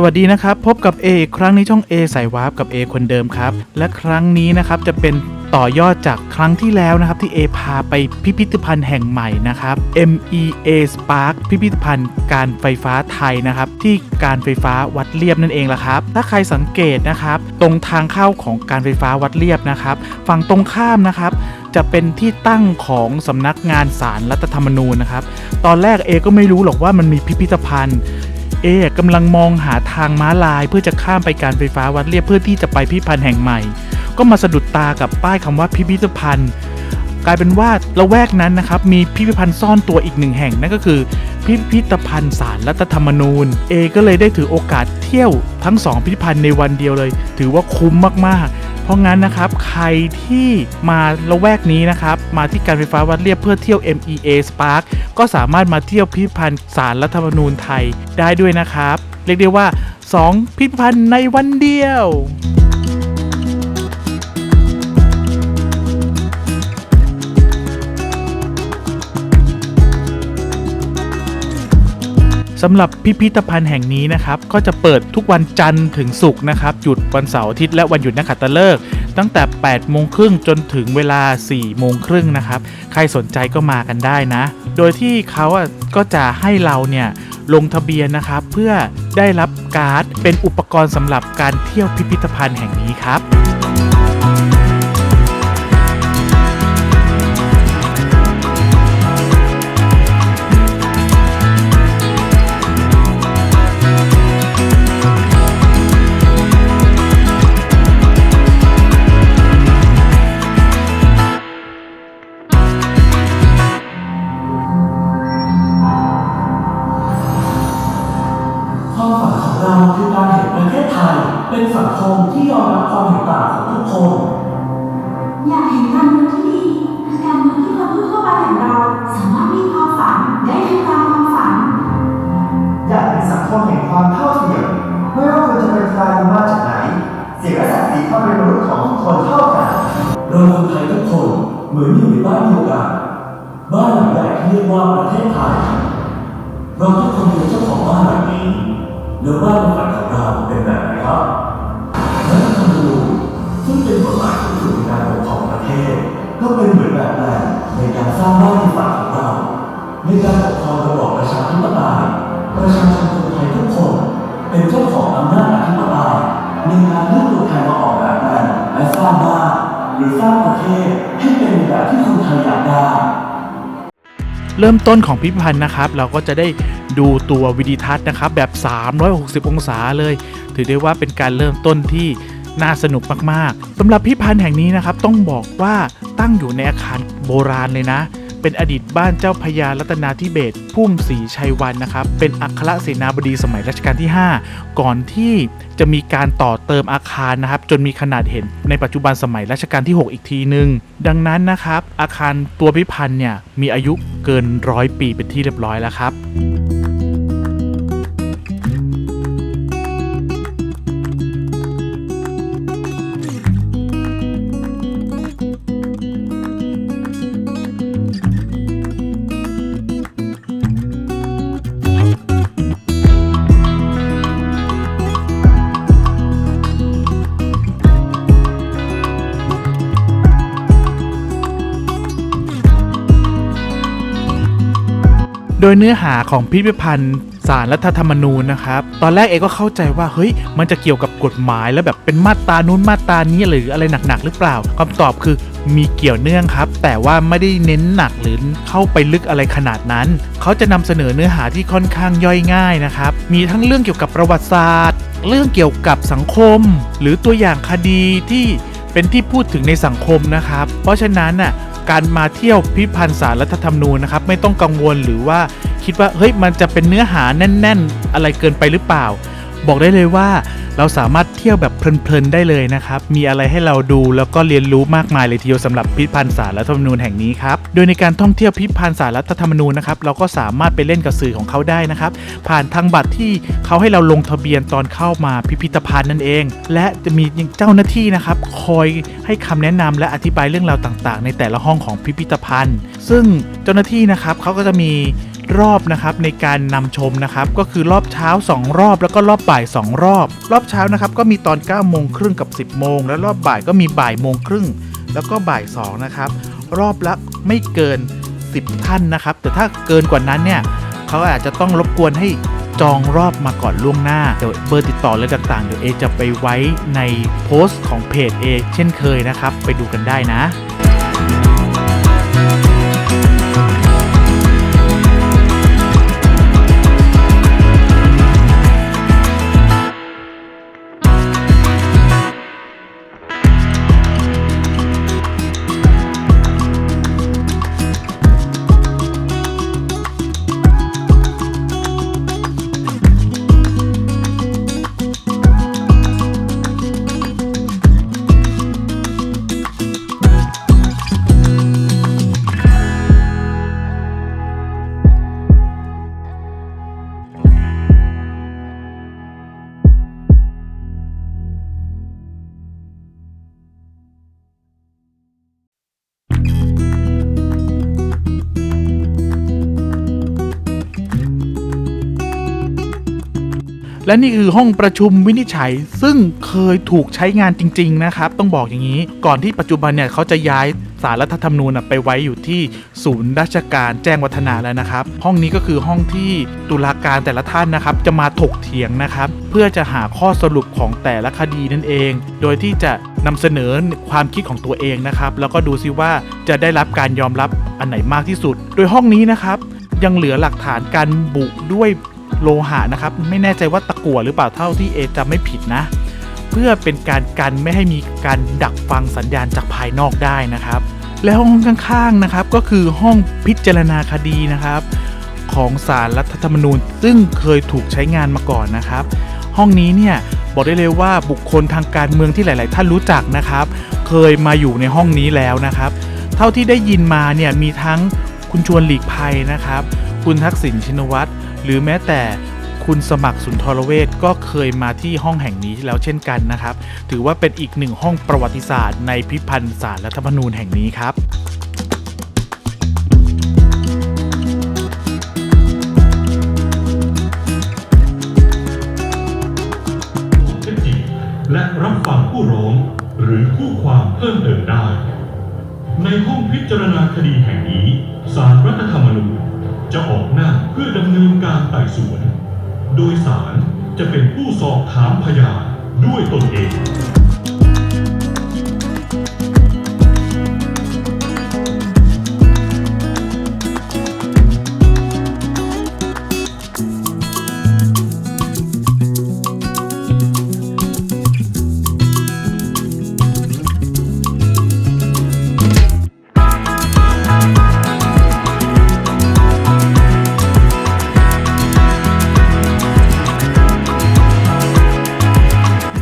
สวัสดีนะครับ พบกับ A อีกครั้งในช่อง A สายวาร์ปกับ A คนเดิมครับ และครั้งนี้นะครับจะเป็นต่อยอดจากครั้งที่แล้วนะครับ ที่ A พาไปพิพิธภัณฑ์แห่งใหม่นะครับ MEA Spark พิพิธภัณฑ์การไฟฟ้าไทยนะครับ ที่การไฟฟ้าวัดเรียบนั่นเองละครับ ถ้าใครสังเกตนะครับ ตรงทางเข้าของการไฟฟ้าวัดเรียบนะครับ ฝั่งตรงข้ามนะครับจะเป็นที่ตั้งของสำนักงานศาลรัฐธรรมนูญนะครับ ตอนแรกเอก็ไม่รู้หรอกว่ามันมีพิพิธภัณฑ์ เอกำลังมองหาทางม้าลาย เพื่อจะข้ามไปการไฟฟ้าวัดเรียบเพื่อที่จะไปพิพิธภัณฑ์แห่งใหม่ ก็มาสะดุดตากับป้ายคำว่าพิพิธภัณฑ์ กลายเป็นว่าละแวกนั้นนะครับมีพิพิธภัณฑ์ซ่อนตัวอีกหนึ่งแห่งนั่นก็คือ พิพิธภัณฑ์สารรัฐธรรมนูญ เอก็เลยได้ถือโอกาสเที่ยวทั้งสองพิพิธภัณฑ์ในวันเดียวเลย ถือว่าคุ้มมากๆ เพราะงั้นนะครับใครที่มาละแวกนี้นะครับมาที่การไฟฟ้าวัดเรียบเพื่อเที่ยว MEA Spark ก็สามารถมาเที่ยวพิพิธภัณฑ์สารรัฐธรรมนูญไทยได้ด้วยนะครับ เรียกได้ว่า 2 พิพิธภัณฑ์ในวันเดียว สำหรับพิพิธภัณฑ์แห่งนี้นะครับก็จะเปิดทุกวันจันทร์ถึงศุกร์นะครับหยุดวันเสาร์อาทิตย์และวันหยุดนักขัตฤกษ์ตั้งแต่8โมงครึ่งจนถึงเวลา4โมงครึ่งนะครับใครสนใจก็มากันได้นะ โดยที่เขาอะก็จะให้เราเนี่ยลงทะเบียนนะครับเพื่อได้รับการ์ดเป็นอุปกรณ์สำหรับการเที่ยวพิพิธภัณฑ์แห่งนี้ครับ เหมือนอยู่ในบ้านเดียวกันบ้านหลังใหญ่ที่เรียกว่าประเทศไทย เราทุกคนเป็นเจ้าของบ้านหลังนี้แล้วบ้านในฝันของเราเป็นแบบไหนครับรัฐธรรมนูญซึ่งเป็นกฎหมายสูงสุดในการปกครองประเทศ ก็เป็นเหมือนแบบแปลนในการสร้างบ้านในฝันของเราในการปกครองระบอบประชาธิปไตยประชาชนคนไทยทุกคน เป็นเจ้าของอำนาจอธิปไตยในการเลือกตัวแทนมาออกแบบแปลนและสร้างบ้านหรือสร้างประเทศ เริ่มต้นของพิพิธภัณฑ์นะครับ เราก็จะได้ดูตัววิดีทัศน์นะครับ แบบ 360 องศาเลย ถือได้ว่าเป็นการเริ่มต้นที่น่าสนุกมากๆสำหรับพิพิธภัณฑ์แห่งนี้นะครับ ต้องบอกว่าตั้งอยู่ในอาคารโบราณเลยนะ เป็นอดีตบ้านเจ้าพญารัตนาธิเบศพุ่มศรีชัยวันนะครับ เป็นอัครเสนาบดีสมัยรัชกาลที่ 5 ก่อนที่จะมีการต่อเติมอาคารนะครับ จนมีขนาดเห็นในปัจจุบันสมัยรัชกาลที่ 6 อีกทีหนึ่งดังนั้นนะครับ อาคารตัวพิพันธ์เนี่ยมีอายุเกินร้อยปีเป็นที่เรียบร้อยแล้วครับ โดยเนื้อหาของพิพิธภัณฑ์สารรัฐธรรมนูญนะครับ ตอนแรกเอก็เข้าใจว่าเฮ้ย มันจะเกี่ยวกับกฎหมายแล้วแบบเป็นมาตรานู้นมาตรานี้หรืออะไรหนักๆหรือเปล่าคำตอบคือมีเกี่ยวเนื่องครับ แต่ว่าไม่ได้เน้นหนักหรือเข้าไปลึกอะไรขนาดนั้น เขาจะนำเสนอเนื้อหาที่ค่อนข้างย่อยง่ายนะครับ มีทั้งเรื่องเกี่ยวกับประวัติศาสตร์ เรื่องเกี่ยวกับสังคม หรือตัวอย่างคดีที่เป็นที่พูดถึงในสังคมนะครับ เพราะฉะนั้นน่ะ การมาเที่ยวพิพันธ์สารรัฐธรรมนูญนะครับไม่ต้องกังวลหรือว่าคิดว่าเฮ้ยมันจะเป็นเนื้อหาแน่น ๆ อะไรเกินไปหรือเปล่า บอกได้เลยว่า เราสามารถเที่ยวแบบเพลินๆได้เลยนะครับ มีอะไรให้เราดูแล้วก็เรียนรู้มากมายเลยทีเดียวสำหรับพิพิธภัณฑ์สารรัฐธรรมนูญแห่งนี้ครับ โดยในการท่องเที่ยวพิพิธภัณฑ์สารรัฐธรรมนูญนะครับ เราก็สามารถไปเล่นกับสื่อของเขาได้นะครับ ผ่านทางบัตรที่เขาให้เราลงทะเบียนตอนเข้ามาพิพิธภัณฑ์นั่นเอง และจะมีเจ้าหน้าที่นะครับคอยให้คำแนะนำและอธิบายเรื่องราวต่าง ๆ ในแต่ละห้องของพิพิธภัณฑ์ ซึ่งเจ้าหน้าที่นะครับเขาก็จะมี รอบนะครับในการนำชมนะครับก็คือรอบเช้า 2 รอบ แล้วก็รอบบ่าย 2 รอบ รอบเช้านะครับก็มีตอน9โมงครึ่งกับ 10โมงแล้วรอบบ่ายก็มีบ่ายโมงครึ่งแล้วก็บ่าย2นะครับรอบละไม่เกิน 10 ท่านนะครับ แต่ถ้าเกินกว่านั้นเนี่ยเขาอาจจะต้องรบกวนให้จองรอบมาก่อนล่วงหน้าเดี๋ยวเบอร์ติดต่อและต่างๆเดี๋ยวเอจะไปไว้ในโพสต์ของเพจเอเช่นเคยนะครับ ไปดูกันได้นะ และนี่คือห้องประชุมวินิจฉัย ซึ่งเคยถูกใช้งานจริง ๆ นะครับ ต้องบอกอย่างนี้ ก่อนที่ปัจจุบันเนี่ยเขาจะย้ายสารรัฐธรรมนูญไปไว้อยู่ที่ศูนย์ราชการแจ้งวัฒนาแล้วนะครับ ห้องนี้ก็คือห้องที่ตุลาการแต่ละท่านนะครับ จะมาถกเถียงนะครับ เพื่อจะหาข้อสรุปของแต่ละคดีนั่นเอง โดยที่จะนำเสนอความคิดของตัวเองนะครับ แล้วก็ดูซิว่าจะได้รับการยอมรับอันไหนมากที่สุด โดยห้องนี้นะครับยังเหลือหลักฐานการบุด้วย โลหะนะครับ ไม่แน่ใจว่าตะกั่วหรือเปล่าเท่าที่เอจำไม่ผิดนะ เพื่อเป็นการกันไม่ให้มีการดักฟังสัญญาณจากภายนอกได้นะครับ และห้องข้างๆนะครับ ก็คือห้องพิจารณาคดีนะครับ ของสารรัฐธรรมนูญ ซึ่งเคยถูกใช้งานมาก่อนนะครับ ห้องนี้เนี่ยบอกได้เลยว่าบุคคลทางการเมืองที่หลาย ๆ ท่านรู้จักนะครับ เคยมาอยู่ในห้องนี้แล้วนะครับ เท่าที่ได้ยินมาเนี่ยมีทั้งคุณชวนหลีกภัยนะครับ คุณทักษิณชินวัตร หรือแม้แต่คุณสมัครสุนทรเวชก็เคยมาที่ห้องแห่งนี้แล้วเช่นกันนะครับ ถือว่าเป็นอีกหนึ่งห้องประวัติศาสตร์ในพิพิธภัณฑ์สารรัฐธรรมนูญแห่งนี้ครับและรับฟังผู้ร้องหรือคู่ความเพิ่มเติมได้ ในห้องพิจารณาคดีแห่งนี้ ศาลรัฐธรรมนูญ จะออกหน้าเพื่อดำเนินการไต่สวน โดยศาลจะเป็นผู้สอบถามพยานด้วยตนเอง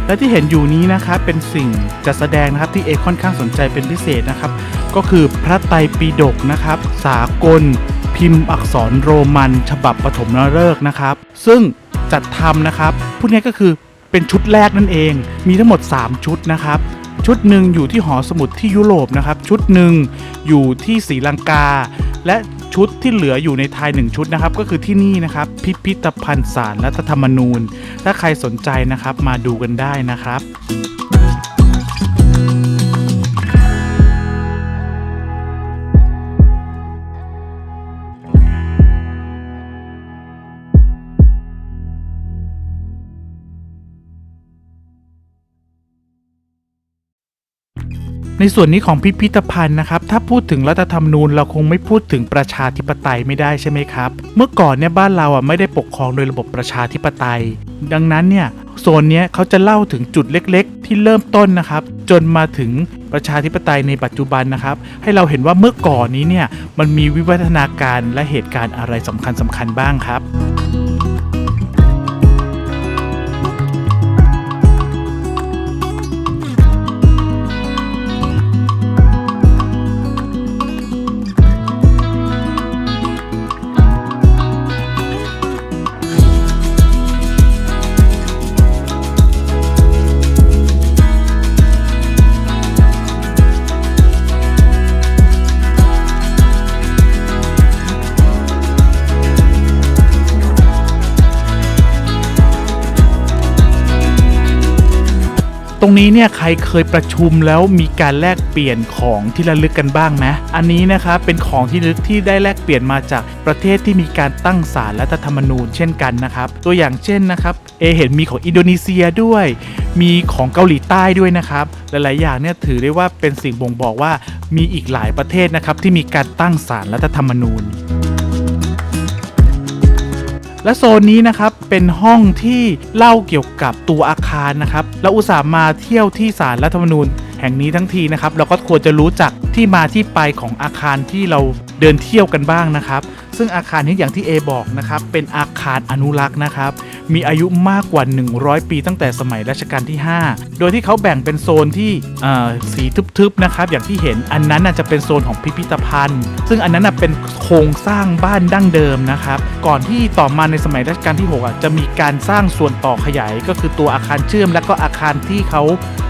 และที่เห็นอยู่นี้นะครับเป็นสิ่งจัดแสดงนะครับที่เอกค่อนข้างสนใจเป็นพิเศษนะครับ ก็คือพระไตรปิฎกนะครับ สากล พิมพ์อักษรโรมัน ฉบับปฐมฤกษ์นะครับ ซึ่งจัดทำนะครับพูดง่ายก็คือเป็นชุดแรกนั่นเอง มีทั้งหมด 3 ชุดนะครับ ชุดหนึ่งอยู่ที่หอสมุดที่ยุโรปนะครับ ชุดหนึ่งอยู่ที่ศรีลังกา และ ชุดที่เหลืออยู่ในไทยหนึ่งชุดนะครับ ก็คือที่นี่นะครับ พิพิธภัณฑ์สารรัฐธรรมนูญ ถ้าใครสนใจนะครับมาดูกันได้นะครับ ในส่วนนี้ของพิพิธภัณฑ์นะครับ ถ้าพูดถึงรัฐธรรมนูญเราคงไม่พูดถึงประชาธิปไตยไม่ได้ใช่ไหมครับ เมื่อก่อนเนี่ยบ้านเราอะไม่ได้ปกครองโดยระบบประชาธิปไตย ดังนั้นเนี่ยโซนเนี้ยเขาจะเล่าถึงจุดเล็กๆ ที่เริ่มต้นนะครับ จนมาถึงประชาธิปไตยในปัจจุบันนะครับ ให้เราเห็นว่าเมื่อก่อนนี้เนี่ยมันมีวิวัฒนาการและเหตุการณ์อะไรสำคัญสคัญบ้างครับ รงนี้เนี่ยใครเคยประชุมแล้วมีการแลกเปลี่ยนของที่ระลึกกันบ้างไหมอันนี้นะครับเป็นของที่ระลึกที่ได้แลกเปลี่ยนมาจากประเทศที่มีการตั้งศาลรัฐธรรมนูญเช่นกันนะครับตัวอย่างเช่นนะครับเอเห็นมีของอินโดนีเซียด้วย มีของเกาหลีใต้ด้วยนะครับหลาย ๆ อย่างเนี่ยถือได้ว่าเป็นสิ่งบ่งบอกว่ามีอีกหลายประเทศนะครับที่มีการตั้งศาลรัฐธรรมนูญ และโซนนี้นะครับเป็นห้องที่เล่าเกี่ยวกับตัวอาคารนะครับเราอุตส่าห์มาเที่ยวที่ศาลรัฐธรรมนูญแห่งนี้ทั้งทีนะครับเราก็ควรจะรู้จักที่มาที่ไปของอาคารที่เราเดินเที่ยวกันบ้างนะครับ ซึ่งอาคารนี้อย่างที่ A บอกนะครับเป็นอาคารอนุรักษ์นะครับ มีอายุมากกว่า 100 ปีตั้งแต่สมัยรัชกาลที่ 5 โดยที่เขาแบ่งเป็นโซนที่สีทึบๆนะครับอย่างที่เห็นอันนั้นน่ะจะเป็นโซนของพิพิธภัณฑ์ ซึ่งอันนั้นเป็นโครงสร้างบ้านดั้งเดิมนะครับก่อนที่ต่อมาในสมัยรัชกาลที่6จะมีการสร้างส่วนต่อขยาย ก็คือตัวอาคารเชื่อม และก็อาคารที่เขา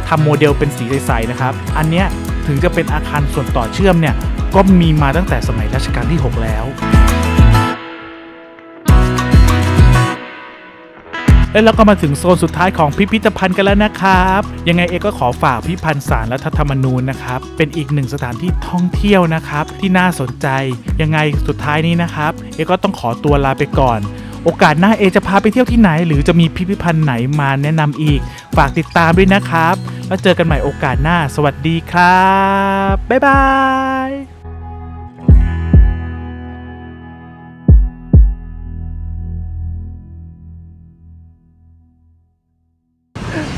ทำโมเดลเป็นสีใสๆนะครับอันเนี้ยถึงจะเป็นอาคารส่วนต่อเชื่อมเนี่ยก็มีมาตั้งแต่สมัยรัชกาลที่ 6 แล้ว แล้วเราก็มาถึงโซนสุดท้ายของพิพิธภัณฑ์กันแล้วนะครับ ยังไงเอกก็ขอฝากพิพิธภัณฑ์สารรัฐธรรมนูญนะครับ เป็นอีกหนึ่งสถานที่ท่องเที่ยวนะครับ ที่น่าสนใจ ยังไงสุดท้ายนี้นะครับ เอกก็ต้องขอตัวลาไปก่อนโอกาสหน้าเอจะพาไปเที่ยวที่ไหน หรือจะมีพิพิธภัณฑ์ไหนมาแนะนำอีก ฝากติดตามด้วยนะครับ แล้วเจอกันใหม่โอกาสหน้า สวัสดีครับ บ๊ายบาย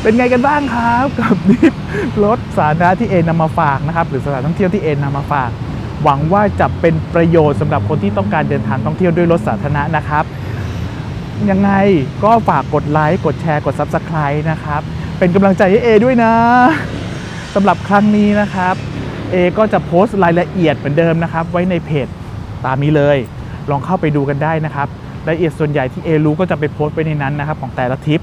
เป็นไงกันบ้างครับกับทิปรถสาธารณะที่เอนำมาฝากนะครับ หรือสถานท่องเที่ยวที่เอนำมาฝาก หวังว่าจะเป็นประโยชน์สำหรับคนที่ต้องการเดินทางท่องเที่ยวด้วยรถสาธารณะนะครับ ยังไงก็ฝากกดไลค์กดแชร์กด Subscribe นะครับ เป็นกำลังใจให้เอด้วยนะสำหรับครั้งนี้นะครับเอก็จะโพสต์รายละเอียดเหมือนเดิมนะครับ ไว้ในเพจตามนี้เลย ลองเข้าไปดูกันได้นะครับรายละเอียดส่วนใหญ่ที่เอรู้ก็จะไปโพสต์ไว้ในนั้นนะครับ ของแต่ละทริป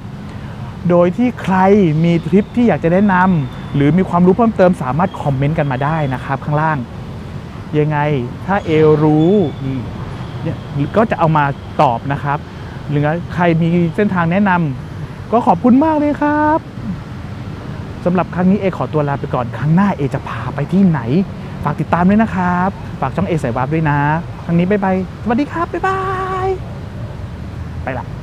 โดยที่ใครมีทริปที่อยากจะแนะนำหรือมีความรู้เพิ่มเติมสามารถคอมเมนต์กันมาได้นะครับข้างล่าง ยังไงถ้าเอรู้ก็จะเอามาตอบนะครับ หรือใครมีเส้นทางแนะนำก็ขอบคุณมากเลยครับสำหรับครั้งนี้เอขอตัวลาไปก่อนครั้งหน้าเอจะพาไปที่ไหน ฝากติดตามด้วยนะครับ ฝากช่องเอสายวาบด้วยนะ ครั้งนี้บ๊ายบายสวัสดีครับบ๊ายบายไปละ